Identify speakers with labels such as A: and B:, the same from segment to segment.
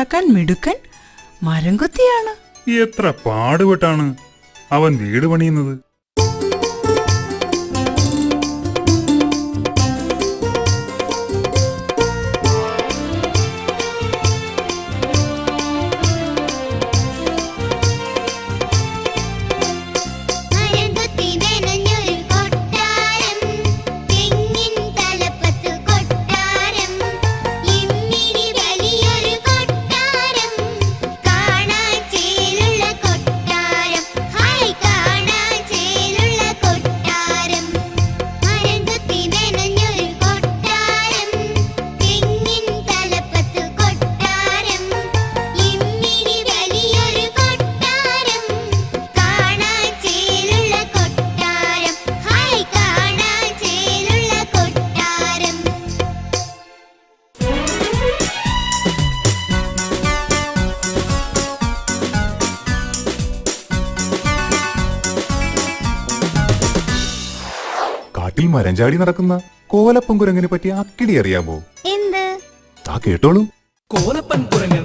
A: ഉണ്ടാക്കാൻ മിടുക്കൻ മരംകുത്തിയാണ്.
B: എത്ര പാടുപെട്ടാണ് അവൻ വീട് പണിയുന്നത്?
C: മരം ചാടി നടക്കുന്ന കോലപ്പൻ കുരങ്ങിനെ പറ്റി അക്കിടി അറിയാമോ?
D: എന്ത്?
C: ആ കേട്ടോളൂ.
E: കോലപ്പൻ കുരങ്ങൻ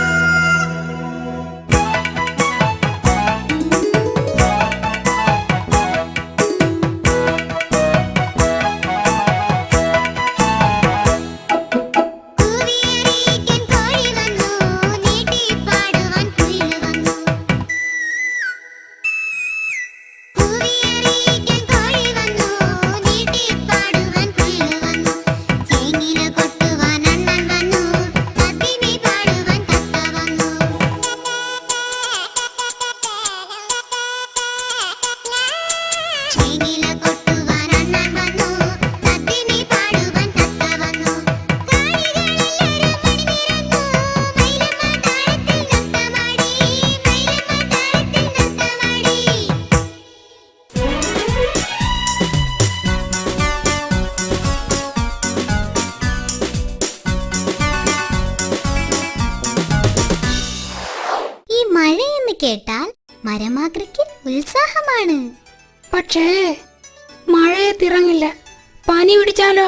D: മരമാതൃക്ക് ഉത്സാഹമാണ്.
B: പക്ഷേ മഴയെ തിറങ്ങില്ല പനി പിടിച്ചാലോ?